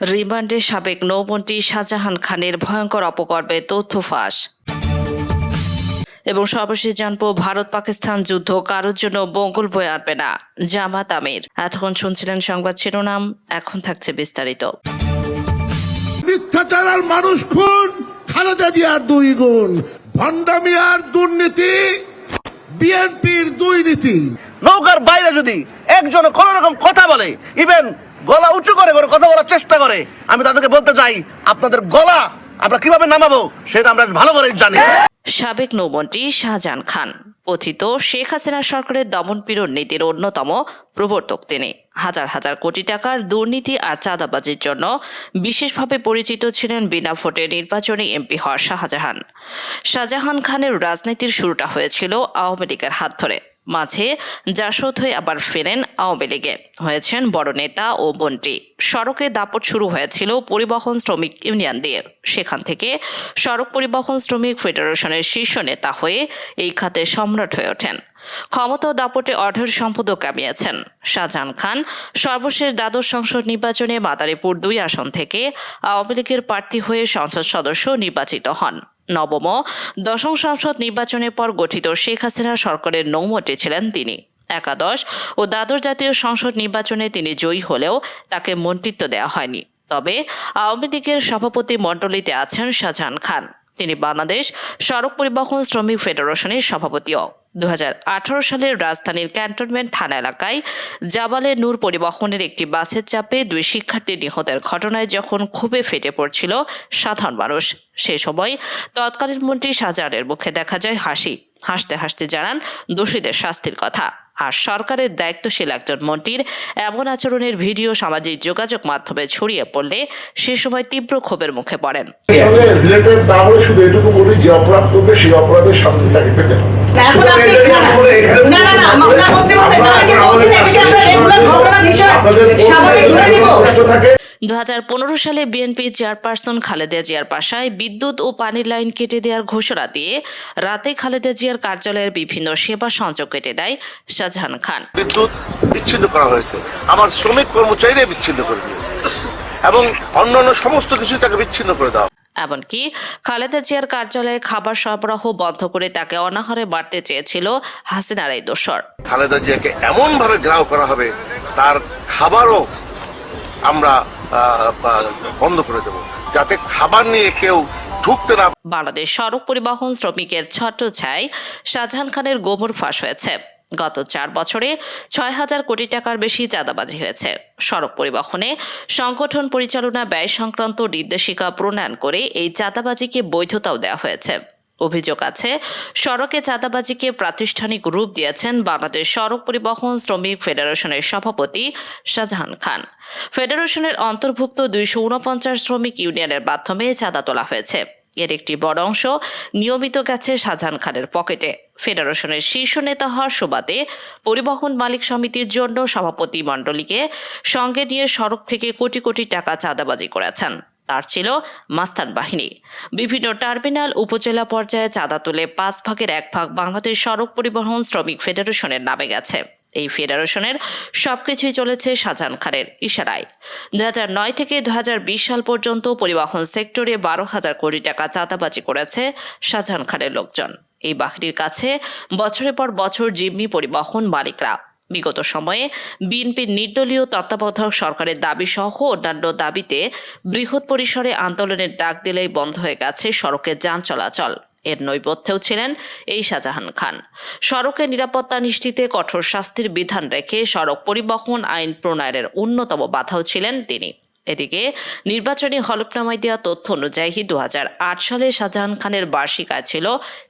রিমান্ডে সাবেক নৌমন্ত্রী শাহজাহান খানের ভয়ঙ্কর অপকর্মে তথ্য ফাঁস। এবং সর্বশেষ জানব ভারত পাকিস্তান যুদ্ধ কারোর জন্য মঙ্গল বয়ে আনবে না জামাত আমির। এতক্ষণ শুনছিলেন সংবাদ শিরোনাম এখন থাকছে বিস্তারিত। মিথ্যাচার মানুষ খুন খালেদা জিয়ার দুই গুণ ভণ্ডামি আর দুর্নীতি বিএনপির দুই নীতি। নৌকার বাইরে যদি একজন কোন রকম কথা বলে ইভেন গলা উঁচু করে করে কথা বলার চেষ্টা করে। আমি তাদেরকে বলতে চাই, আপনাদের গলা আমরা কীভাবে নামাবো, সেটা আমরা ভালো করে জানি। সাবেক নৌমন্ত্রী শাহজাহান খান, কথিত শেখ হাসিনা সরকারের দমনপীড়ন নীতির অন্যতম প্রবর্তক তিনি। হাজার হাজার কোটি টাকার দুর্নীতি আর চাঁদাবাজির জন্য বিশেষভাবে পরিচিত ছিলেন বিনা ভোটে নির্বাচনে এমপি হওয়া শাহজাহান। শাহজাহান খানের রাজনীতির শুরুটা হয়েছিল আওয়ামী লীগের হাত ধরে। মাঝে জাসদ হয়ে আবার ফেরেন আওয়ামী লীগে। হয়েছেন বড় নেতা ও মন্ত্রী। সড়কে দাপট শুরু হয়েছিল পরিবহন শ্রমিক ইউনিয়ন দিয়ে। সেখান থেকে সড়ক পরিবহন শ্রমিক ফেডারেশনের শীর্ষ নেতা হয়ে এই খাতে সম্রাট হয়ে ওঠেন। ক্ষমতা দাপটে অঢের সম্পদও কামিয়েছেন। শাহজাহান খান সর্বশেষ দ্বাদশ সংসদ নির্বাচনে মাদারীপুর দুই আসন থেকে আওয়ামী লীগের প্রার্থী হয়ে সংসদ সদস্য নির্বাচিত হন। নবম দশম সংসদ নির্বাচনের পর গঠিত শেখ হাসিনা সরকারের নৌমটে ছিলেন তিনি। একাদশ ও দ্বাদশ জাতীয় সংসদ নির্বাচনে তিনি জয়ী হলেও তাকে মন্ত্রিত্ব দেওয়া হয়নি। তবে আওয়ামী লীগের সভাপতি মণ্ডলীতে আছেন শাহজাহান খান। তিনি বাংলাদেশ সড়ক পরিবহন শ্রমিক ফেডারেশনের সভাপতিও। দু হাজার আঠারো সালের রাজধানীর ক্যান্টনমেন্ট থানা এলাকায় জাবালে নূর পরিবহনের একটি বাসের চাপে দুই শিক্ষার্থী নিহতের ঘটনায় যখন ক্ষোভে ফেটে পড়ছিল সাধারণ মানুষ। সে সময় তৎকালীন মন্ত্রী শাহজাহানের মুখে দেখা যায় হাসি। হাসতে হাসতে জানান, দোষীদের শাস্তির কথা। আর সরকারের দায়িত্বশীল একজন মন্ত্রীর এমন আচরণের ভিডিও সামাজিক যোগাযোগ মাধ্যমে ছড়িয়ে পড়লে সে সময় তীব্র ক্ষোভের মুখে পড়েন। শুধু এটুকু বলি যে অপরাধ করবে সেই অপরাধের শাস্তি তাকে পেতে হবে। এখন আপনি না না না না না মন্ত্রী মহোদয় তাহলে কি বলছেন এটাকে আমরা রেগুলার ঘটনা বিষয় স্বাভাবিক ধরে নিব। দু সালে বিএনপি চেয়ারপারসন খালেদা জিয়ার বাসায় বিদ্যুৎ ও পানির লাইন কেটে দেওয়ার ঘোষণা দিয়ে রাতে খালেদা জিয়ার কার্যালয়ের বিভিন্ন সেবা সংযোগ কেটে দেয় শাহজাহান খান। বিদ্যুৎ বিচ্ছিন্ন করা হয়েছে। আমার শ্রমিক কর্মচারীরা বিচ্ছিন্ন করে দিয়েছে। এবং অন্যান্য সমস্ত কিছু তাকে বিচ্ছিন্ন করে দেওয়া এমনকি খালেদা জিয়ার কার্যালয়ে খাবার সরবরাহ বন্ধ করে তাকে অনাহারে বাড়তে চেয়েছিল হাসিনার এই দোসর খালেদা জিয়াকে এমন ভাবে গ্রাহ করা হবে তার খাবারও আমরা বন্ধ করে দেব যাতে খাবার নিয়ে কেউ ঢুকতে না বাংলাদেশ সড়ক পরিবহন শ্রমিকের ছত্র ছায় শাহজাহান খানের গোবর ফাঁস হয়েছে। গত চার বছরে ছয় হাজার কোটি টাকার বেশি চাঁদাবাজি হয়েছে। সড়ক পরিবহনে সংগঠন পরিচালনা ব্যয় সংক্রান্ত নির্দেশিকা প্রণয়ন করে এই চাঁদাবাজিকে বৈধতাও দেওয়া হয়েছে। অভিযোগ আছে, সড়কে চাঁদাবাজিকে প্রাতিষ্ঠানিক রূপ দিয়েছেন বাংলাদেশ সড়ক পরিবহন শ্রমিক ফেডারেশনের সভাপতি শাহজাহান খান। ফেডারেশনের অন্তর্ভুক্ত দুইশো উনপঞ্চাশ শ্রমিক ইউনিয়নের মাধ্যমে চাঁদা তোলা হয়েছে। এর একটি বড় অংশ নিয়মিত গেছে শাহজাহান খানের পকেটে। ফেডারেশনের শীর্ষ নেতা হওয়ার সুবাদে পরিবহন মালিক সমিতির জন্য সভাপতি মণ্ডলীকে সঙ্গে নিয়ে সড়ক থেকে কোটি কোটি টাকা চাঁদাবাজি করেছেন। তার ছিল মাস্তান বাহিনী। বিভিন্ন টার্মিনাল, উপজেলা পর্যায়ে চাঁদা তুলে পাঁচ ভাগের এক ভাগ বাংলাদেশ সড়ক পরিবহন শ্রমিক ফেডারেশনের নামে গেছে। এই ফেডারেশনের সবকিছুই চলেছে শাহজাহান খানের ইশারায়। দু নয় থেকে দু হাজার বিশ সাল পর্যন্ত পরিবহন সেক্টরে বারো হাজার কোটি টাকা চাঁদাবাজি করেছে শাহজাহান খানের লোকজন। এই বাহিনীর কাছে বছরের পর বছর জিম্মি পরিবহন মালিকরা। বিগত সময়ে বিএনপির নির্দলীয় তত্ত্বাবধায়ক সরকারের দাবি সহ অন্যান্য দাবিতে বৃহৎ পরিসরে আন্দোলনের ডাক দিলেই বন্ধ হয়ে গেছে সড়কে যান চলাচল। এর নৈপথ্যেও ছিলেন এই শাহজাহান খান। সড়কে নিরাপত্তা নিশ্চিতে কঠোর শাস্তির বিধান রেখে সড়ক পরিবহন আইন প্রণয়নের অন্যতম বাধাও ছিলেন তিনি। এদিকে নির্বাচনী হলফনামায় দেওয়া তথ্য অনুযায়ী দু হাজার আট সালে শাহজাহান খানের বার্ষিক আয় ছিল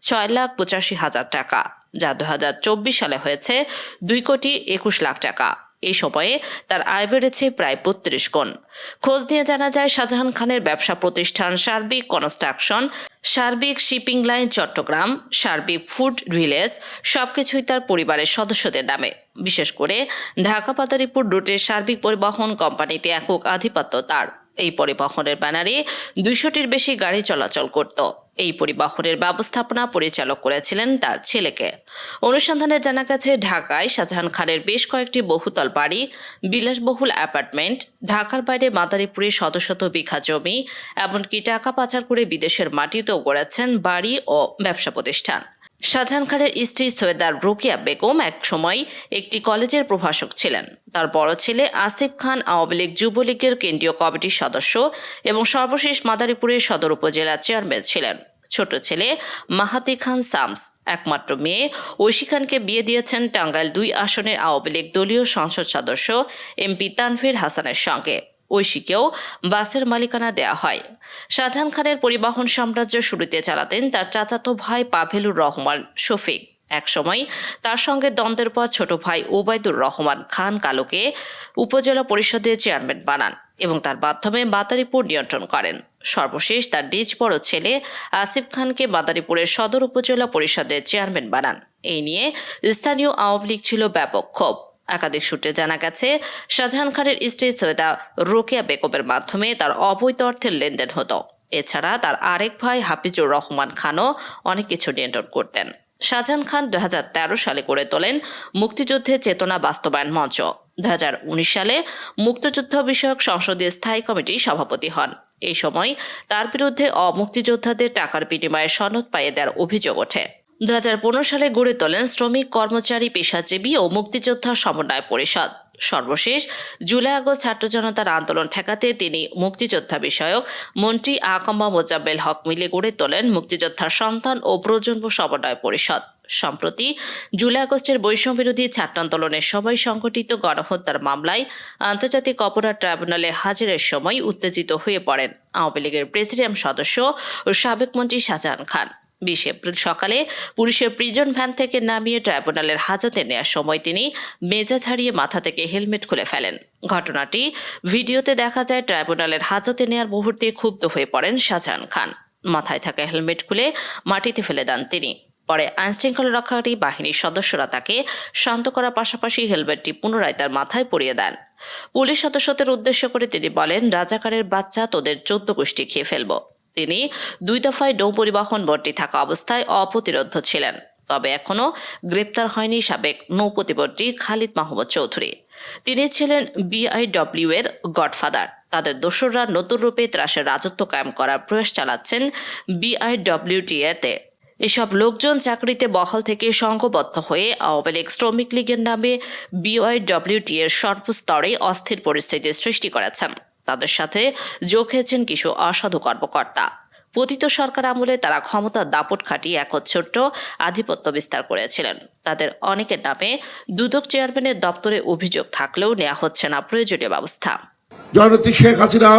ছয় লাখ পঁচাশি হাজার টাকা, যা দুহাজার চব্বিশ সালে হয়েছে দুই কোটি একুশ লাখ টাকা। এই সময়ে তার আয় বেড়েছে প্রায় বত্রিশ গুণ। খোঁজ নিয়ে জানা যায়, শাহজাহান খানের ব্যবসা প্রতিষ্ঠান সার্বিক কনস্ট্রাকশন, সার্বিক শিপিং লাইন চট্টগ্রাম, সার্বিক ফুড ভিলেজ সবকিছুই তার পরিবারের সদস্যদের নামে। বিশেষ করে ঢাকা পাতারিপুর রুটের সার্বিক পরিবহন কোম্পানিতে একক আধিপত্য তার। এই পরিবহনের ব্যানারে দুইশোটির বেশি গাড়ি চলাচল করত। এই পরিবহনের ব্যবস্থাপনা পরিচালক করেছিলেন তার ছেলেকে। অনুসন্ধানে জানা গেছে, ঢাকায় শাহজাহান খানের বেশ কয়েকটি বহুতল বাড়ি, বিলাসবহুল অ্যাপার্টমেন্ট, ঢাকার বাইরে মাদারীপুরে শত শত বিঘা জমি, এমনকি টাকা পাচার করে বিদেশের মাটিতেও গড়েছেন বাড়ি ও ব্যবসা প্রতিষ্ঠান। শাহজাহান খানের স্ত্রী সৈয়দার রোকিয়া বেগম এক সময় একটি কলেজের প্রভাষক ছিলেন। তার বড় ছেলে আসিফ খান আওয়ামী লীগ যুবলীগের কেন্দ্রীয় কমিটির সদস্য এবং সর্বশেষ মাদারীপুরের সদর উপজেলা চেয়ারম্যান ছিলেন। ছোট ছেলে মাহাতি খান সামস, একমাত্র মেয়ে, ঐশী খানকে বিয়ে দিয়েছেন টাঙ্গাইল দুই আসনের আওয়ামী লীগ দলীয় সংসদ সদস্য এমপি তানভীর হাসানের সঙ্গে। ঐশীকেও বাসের মালিকানা দেয়া হয়। শাহজাহান খানের পরিবহন সাম্রাজ্য শুরুতে চালাতেন তার চাচাতো ভাই পাভেলুর রহমান, শফিক। একসময় তার সঙ্গে দ্বন্দ্বের পর ছোট ভাই ওবায়দুর রহমান খান কালোকে উপজেলা পরিষদের চেয়ারম্যান বানান এবং তার মাধ্যমে মাদারীপুর নিয়ন্ত্রণ করেন। সর্বশেষ তার নিজ বড় ছেলে আসিফ খানকে মাদারীপুরের সদর উপজেলা পরিষদের চেয়ারম্যান বানান। এই নিয়ে স্থানীয় আওয়ামী লীগ ছিল ব্যাপক ক্ষোভ। একাধিক সূত্রে জানা গেছে, শাহজাহান খানের স্ত্রী সৈয়দা রোকেয়া বেগমের মাধ্যমে তার অবৈধ অর্থের লেনদেন হতো। এছাড়া তার আরেক ভাই হাফিজুর রহমান খানও অনেক কিছু নিয়ন্ত্রণ করতেন। শাহজাহান খান দু হাজার তেরো সালে করে তোলেন মুক্তিযুদ্ধের চেতনা বাস্তবায়ন মঞ্চ। দু হাজার উনিশ সালে মুক্তিযুদ্ধ বিষয়ক সংসদীয় স্থায়ী কমিটির সভাপতি হন। এই সময় তার বিরুদ্ধে অমুক্তিযোদ্ধাদের টাকার বিনিময়ে সনদ পাইয়ে দেওয়ার অভিযোগ ওঠে। দু হাজার পনেরো সালে গড়ে তোলেন শ্রমিক, কর্মচারী, পেশাজীবী ও মুক্তিযোদ্ধা সমন্বয় পরিষদ। সর্বশেষ জুলাই আগস্ট ছাত্র জনতার আন্দোলন ঠেকাতে তিনি মুক্তিযোদ্ধা বিষয়ক মন্ত্রী আকাম্বা মোজাব্বেল হক মিলে গড়ে তোলেন মুক্তিযোদ্ধার সন্তান ও প্রজন্ম সমন্বয় পরিষদ। সম্প্রতি জুলাই আগস্টের বৈষম্য বিরোধী ছাত্র আন্দোলনের সময় সংঘটিত গণহত্যার মামলায় আন্তর্জাতিক অপরাধ ট্রাইব্যুনালে হাজিরের সময় উত্তেজিত হয়ে পড়েন। আওয়ামী লীগের প্রেসিডিয়াম সদস্য ও সাবেক মন্ত্রী শাহজাহান খান। বিশ এপ্রিল সকালে পুলিশের প্রিজন ভ্যান থেকে নামিয়ে ট্রাইব্যুনালের হাজতে নেওয়ার সময় তিনি মেজাজ হারিয়ে মাথা থেকে হেলমেট খুলে ফেলেন। ঘটনাটি ভিডিওতে দেখা যায় ট্রাইব্যুনালের হাজতে নেওয়ার মুহূর্তে ক্ষুব্ধ হয়ে পড়েন শাহজাহান খান। মাথায় থাকা হেলমেট খুলে মাটিতে ফেলে দেন তিনি। পরে আইনশৃঙ্খলা রক্ষাকারী বাহিনীর সদস্যরা তাকে শান্ত করার পাশাপাশি হেলমেটটি পুনরায় তার মাথায় পরিয়ে দেন। পুলিশ সদস্যদের উদ্দেশ্য করে তিনি বলেন, রাজাকারের বাচ্চা তোদের চোদ্দ গোষ্ঠী খেয়ে ফেলব। তিনি দুই দফায় নৌ পরিবহন ভর্তি থাকা অবস্থায় অপ্রতিরোধ ছিলেন। তবে এখনও গ্রেপ্তার হয়নি সাবেক নৌ প্রতিমন্ত্রী খালিদ মাহমুদ চৌধুরী। তিনি ছিলেন বিআইডব্লিউ এর গডফাদার। তাদের দোসররা নতুন রূপে ত্রাসের রাজত্ব কায়েম করার প্রয়াস চালাচ্ছেন বিআইডব্লিউটি এতে এসব লোকজন চাকরিতে বহাল থেকে সংঘবদ্ধ হয়ে আওয়ামী লীগ শ্রমিক লীগের নামে বিওয়াইডব্লিউটি এর সর্বস্তরে অস্থির পরিস্থিতির সৃষ্টি করেছেন। তাদের সাথে যোগ হয়েছেন কিছু অসাধু কর্মকর্তা। পতিত সরকার আমলে তারা ক্ষমতার দাপট খাটিয়ে একচ্ছত্র আধিপত্য বিস্তার করেছিলেন। তাদের অনেকের নামে দুদক চেয়ারম্যানের দপ্তরে অভিযোগ থাকলেও নেওয়া হচ্ছে না প্রয়োজনীয় ব্যবস্থা। জননেত্রী শেখ হাসিনা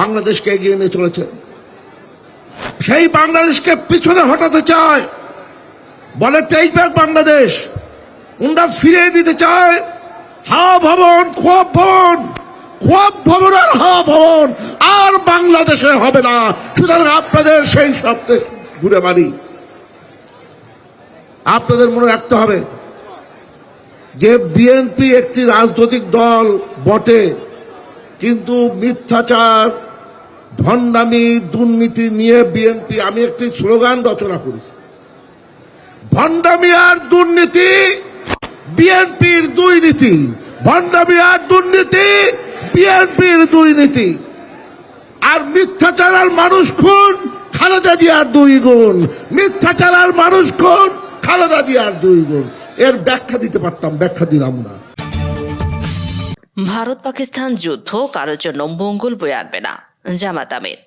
বাংলাদেশকে এগিয়ে নিয়ে চলেছে সেই বাংলাদেশকে পিছনে হটাতে চায়। বলে ভাগ বাংলাদেশ। উনরা ফিরিয়ে দিতে চায়। হাওয়া ভবন খোয়াব ভবন। খোয়াব ভবন আর হাওয়া ভবন, আর বাংলাদেশে হবে না। সুতরাং আপনাদের সেই শব্দে ঘুরে বাড়ি আপনাদের মনে রাখতে হবে যে বিএনপি একটি রাজনৈতিক দল বটে, কিন্তু মিথ্যাচার, ভণ্ডামি, দুর্নীতি নিয়ে বিএনপি আমি একটি স্লোগান রচনা করেছি। ভণ্ডামি আর দুর্নীতি বিএনপির দুই নীতি। ভণ্ডামি আর দুর্নীতি বিএনপির দুই নীতি আর মিথ্যাচার আর মানুষ খুন, খালেদা জিয়ার দুই গুণ। মিথ্যাচার আর মানুষ খুন, খালেদা জিয়ার দুই গুণ। এর ব্যাখ্যা দিতে পারতাম, ব্যাখ্যা দিলাম না। ভারত পাকিস্তান যুদ্ধ কারোর জন্য মঙ্গল বয়ে আনবে না, জামাত আমির।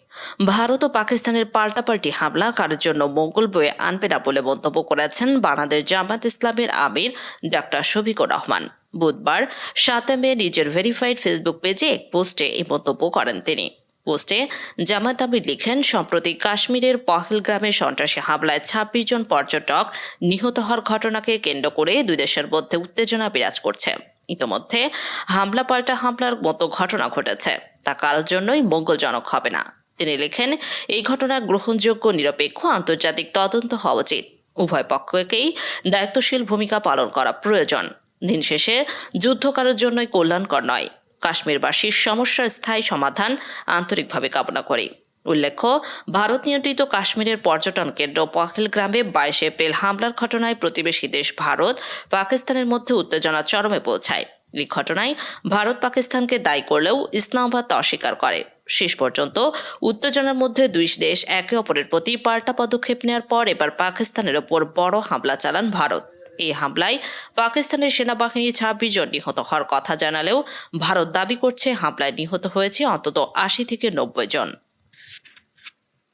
ভারত ও পাকিস্তানের পাল্টাপাল্টি হামলা কারোর জন্য মঙ্গল বয়ে আনবে না বলে মন্তব্য করেছেন বাংলাদেশ জামাত ইসলামের আমির ডাক্তার শফিকুর রহমান। বুধবার সাত মে নিজের ভেরিফাইড ফেসবুক পেজে এক পোস্টে এই মন্তব্য করেন তিনি। পোস্টে জামাত আমির লিখেন, সম্প্রতি কাশ্মীরের পহেল পহেলগ্রামে সন্ত্রাসী হামলায় ছাব্বিশ জন পর্যটক নিহত হওয়ার ঘটনাকে কেন্দ্র করে দুই দেশের মধ্যে উত্তেজনা বিরাজ করছে। ইতোমধ্যে হামলা পাল্টা হামলার মতো ঘটনা ঘটেছে। তা কারোর জন্যই মঙ্গলজনক হবে না। তিনি লেখেন, এই ঘটনা গ্রহণযোগ্য, নিরপেক্ষ, আন্তর্জাতিক তদন্ত হওয়া উচিত। উভয় পক্ষকেই দায়িত্বশীল ভূমিকা পালন করা প্রয়োজন। দিন শেষে যুদ্ধ কারোর জন্যই কল্যাণকর নয়। কাশ্মীরবাসীর সমস্যার স্থায়ী সমাধান আন্তরিকভাবে কামনা করি। উল্লেখ্য, ভারত নিয়ন্ত্রিত কাশ্মীরের পর্যটন কেন্দ্র পহেলগ্রামে বাইশে এপ্রিল হামলার ঘটনায় প্রতিবেশী দেশ ভারত পাকিস্তানের মধ্যে উত্তেজনা চরমে পৌঁছায়। এই ঘটনায় ভারত পাকিস্তানকে দায়ী করলেও ইসলামাবাদ অস্বীকার করে। শেষ পর্যন্ত উত্তেজনার মধ্যে দুই দেশ একে অপরের প্রতি পাল্টা পদক্ষেপ নেওয়ার পর এবার পাকিস্তানের ওপর বড় হামলা চালান ভারত। এই হামলায় পাকিস্তানের সেনাবাহিনীর ছাব্বিশ জন নিহত হওয়ার কথা জানালেও ভারত দাবি করছে হামলায় নিহত হয়েছে অন্তত আশি থেকে নব্বই জন।